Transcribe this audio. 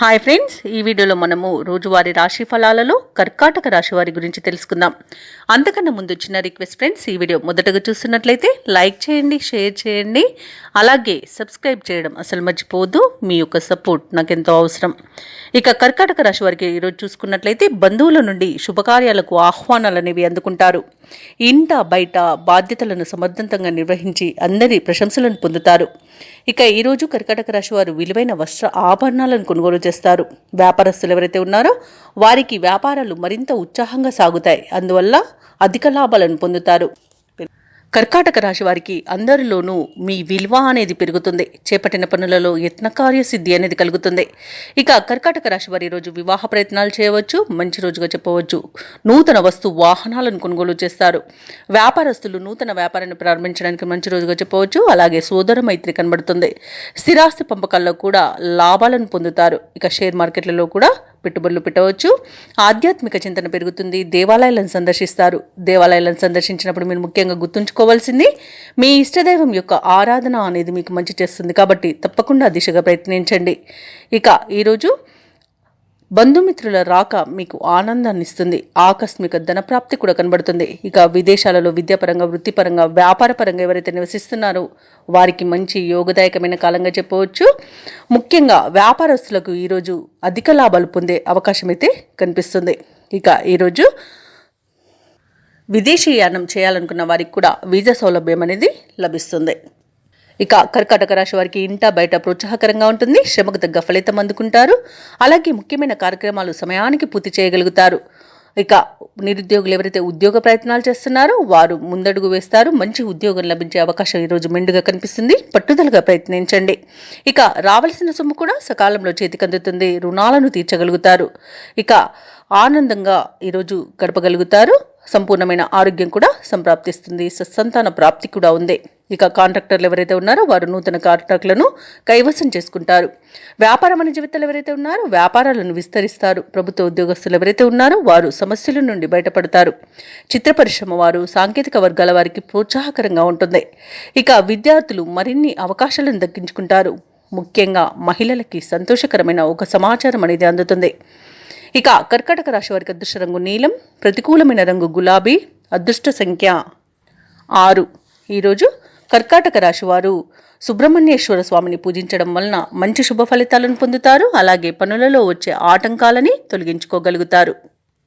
Hi friends ఈ వీడియోలో మనము రోజువారీ రాశి ఫలాలలో కర్కాటక రాశి వారి గురించి తెలుసుకుందాం. అంతకన్నా ముందు చిన్న రిక్వెస్ట్ ఫ్రెండ్స్ ఈ వీడియో మొదటగా చూస్తున్నట్లయితే లైక్ చేయండి షేర్ చేయండి. అలాగే సబ్స్క్రైబ్ చేయడం అసలు మర్చిపోవద్దు మీ యొక్క సపోర్ట్ నాకు ఎంతో అవసరం. ఇక కర్కాటక రాశి వారికి ఈరోజు చూసుకున్నట్లయితే బంధువుల నుండి శుభకార్యాలకు ఆహ్వానాలు అనేవి అందుకుంటారు. ఇంట బయట బాధ్యతలను సమర్థవంతంగా నిర్వహించి అందరి ప్రశంసలను పొందుతారు. ఇక ఈరోజు కర్కాటక రాశి వారు విలువైన వస్త్ర ఆభరణాలను కొనుగోలు చేస్తారు. వ్యాపారస్తులు ఎవరైతే ఉన్నారో వారికి వ్యాపారాలు మరింత ఉత్సాహంగా సాగుతాయి. అందువల్ల అధిక లాభాలను పొందుతారు. కర్కాటక రాశి వారికి అందరిలోనూ మీ విలువ అనేది పెరుగుతుంది. చేపట్టిన పనులలో యత్నకార్య సిద్ధి అనేది కలుగుతుంది. ఇక కర్కాటక రాశి వారి రోజు వివాహ ప్రయత్నాలు చేయవచ్చు మంచి రోజుగా చెప్పవచ్చు. నూతన వస్తు వాహనాలను కొనుగోలు చేస్తారు. వ్యాపారస్తులు నూతన వ్యాపారాన్ని ప్రారంభించడానికి మంచి రోజుగా చెప్పవచ్చు. అలాగే సోదర మైత్రి కనబడుతుంది. స్థిరాస్తి పంపకాల్లో కూడా లాభాలను పొందుతారు. ఇక షేర్ మార్కెట్లలో కూడా పెట్టుబడులు పెట్టవచ్చు. ఆధ్యాత్మిక చింతన పెరుగుతుంది. దేవాలయాలను సందర్శిస్తారు. దేవాలయాలను సందర్శించినప్పుడు మీరు ముఖ్యంగా గుర్తుంచుకోవాల్సింది మీ ఇష్టదైవం యొక్క ఆరాధన అనేది మీకు మంచి చేస్తుంది. కాబట్టి తప్పకుండా ఆ దిశగా ప్రయత్నించండి. ఇక ఈరోజు బంధుమిత్రుల రాక మీకు ఆనందాన్నిస్తుంది ఆకస్మిక ధనప్రాప్తి కూడా కనబడుతుంది. ఇక విదేశాలలో విద్యాపరంగా వృత్తిపరంగా వ్యాపారపరంగా ఎవరైతే నివసిస్తున్నారో వారికి మంచి యోగదాయకమైన కాలంగా చెప్పవచ్చు. ముఖ్యంగా వ్యాపారస్తులకు ఈరోజు అధిక లాభాలు పొందే అవకాశం అయితే కనిపిస్తుంది. ఇక ఈరోజు విదేశీయానం చేయాలనుకున్న వారికి కూడా వీజా సౌలభ్యం అనేది లభిస్తుంది. ఇక కర్కాటక రాశి వారికి ఇంట బయట ప్రోత్సాహకరంగా ఉంటుంది. శ్రమకు తగ్గ ఫలితం అందుకుంటారు. అలాగే ముఖ్యమైన కార్యక్రమాలు సమయానికి పూర్తి చేయగలుగుతారు. ఇక నిరుద్యోగులు ఎవరైతే ఉద్యోగ ప్రయత్నాలు చేస్తున్నారో వారు ముందడుగు వేస్తారు. మంచి ఉద్యోగం లభించే అవకాశం ఈరోజు మెండుగా కనిపిస్తుంది. పట్టుదలగా ప్రయత్నించండి. ఇక రావలసిన సొమ్ము కూడా సకాలంలో చేతికందుతుంది రుణాలను తీర్చగలుగుతారు. ఇక ఆనందంగా ఈరోజు గడపగలుగుతారు. సంపూర్ణమైన ఆరోగ్యం కూడా సంప్రాప్తిస్తుంది. సత్సంతాన ప్రాప్తి కూడా ఉంది. ఇక కాంట్రాక్టర్లు ఎవరైతే ఉన్నారో వారు నూతన కాంట్రాక్టులను కైవసం చేసుకుంటారు. వ్యాపార జీవితాలు ఎవరైతే ఉన్నారో వ్యాపారాలను విస్తరిస్తారు. ప్రభుత్వ ఉద్యోగస్తులు ఎవరైతే ఉన్నారో వారు సమస్యల నుండి బయటపడతారు. చిత్ర పరిశ్రమ వారు సాంకేతిక వర్గాల వారికి ప్రోత్సాహకరంగా ఉంటుంది. ఇక విద్యార్థులు మరిన్ని అవకాశాలను దక్కించుకుంటారు. ముఖ్యంగా మహిళలకి సంతోషకరమైన ఒక సమాచారం అనేది అందుతుంది. ఇక కర్కటక రాశి వారికి అదృష్ట రంగు నీలం ప్రతికూలమైన రంగు గులాబీ అదృష్ట సంఖ్య ఆరు. ఈరోజు కర్కాటక రాశి వారు సుబ్రహ్మణ్యేశ్వర స్వామిని పూజించడం వలన మంచి శుభ ఫలితాలను పొందుతారు. అలాగే పనులలో వచ్చే ఆటంకాలని తొలగించుకోగలుగుతారు.